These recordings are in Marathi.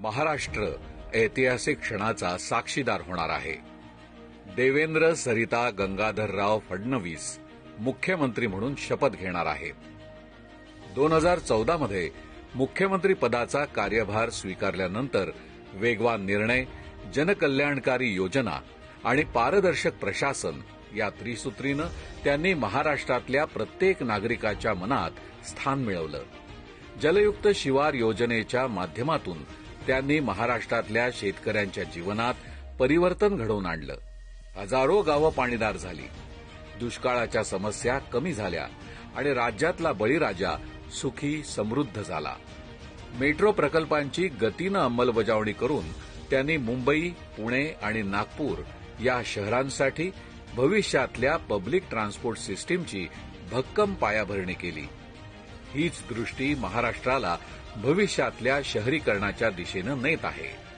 महाराष्ट्र ऐतिहासिक क्षणाचा साक्षीदार होणार आहे. देवेंद्र सरिता गंगाधरराव फडणवीस मुख्यमंत्री म्हणून शपथ घेणार आहेत दोन हजार चौदामध्ये मुख्यमंत्री पदाचा कार्यभार स्वीकारल्यानंतर वेगवान निर्णय जनकल्याणकारी योजना आणि पारदर्शक प्रशासन या त्रिसूत्रीनं त्यांनी महाराष्ट्रातल्या प्रत्येक नागरिकाच्या मनात स्थान मिळवलं. जलयुक्त शिवार योजनेच्या माध्यमातून त्यांनी महाराष्ट्रातल्या शेतकऱ्यांच्या जीवनात परिवर्तन घडवून आणलं. हजारो गावं पाणीदार झाली. दुष्काळाच्या समस्या कमी झाल्या आणि राज्यातला बळीराजा सुखी समृद्ध झाला. मेट्रो प्रकल्पांची गतीनं अंमलबजावणी करून त्यांनी मुंबई पुणे आणि नागपूर या शहरांसाठी भविष्यातल्या पब्लिक ट्रान्सपोर्ट सिस्टीमची भक्कम पायाभरणी केली. हीच दृष्टी महाराष्ट्राला भविष्यातल्या शहरीकरणाच्या दिशेनं नेत आहे.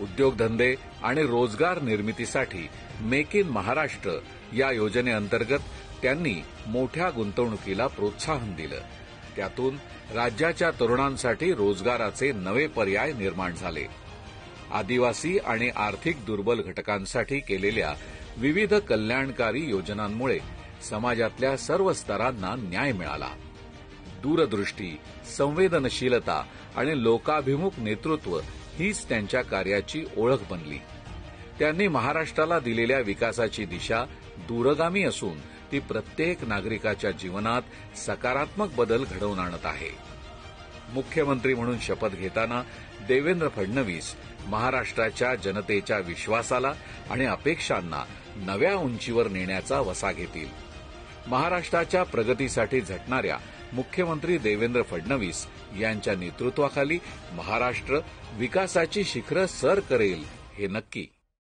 उद्योगधंदे आणि रोजगार निर्मितीसाठी मेक इन महाराष्ट्र या योजनेअंतर्गत त्यांनी मोठ्या गुंतवणुकीला प्रोत्साहन दिलं. त्यातून राज्याच्या तरुणांसाठी रोजगाराचे नवे पर्याय निर्माण झाले. आदिवासी आणि आर्थिक दुर्बल घटकांसाठी केलेल्या विविध कल्याणकारी योजनांमुळे समाजातल्या सर्व स्तरांना न्याय मिळाला. दूरदृष्टी संवेदनशीलता आणि लोकाभिमुख नेतृत्व हीच त्यांच्या कार्याची ओळख बनली. त्यांनी महाराष्ट्राला दिलेल्या विकासाची दिशा दूरगामी असून ती प्रत्येक नागरिकाच्या जीवनात सकारात्मक बदल घडवून आणत आहे. मुख्यमंत्री म्हणून शपथ घेताना देवेंद्र फडणवीस महाराष्ट्राच्या जनतेच्या विश्वासाला आणि अपेक्षांना नव्या उंचीवर नेण्याचा वसा घेतील. महाराष्ट्राच्या प्रगतीसाठी झटणाऱ्या मुख्यमंत्री देवेंद्र फडणवीस यांच्या नेतृत्वाखाली महाराष्ट्र विकासाची शिखरं सर करेल हे नक्की.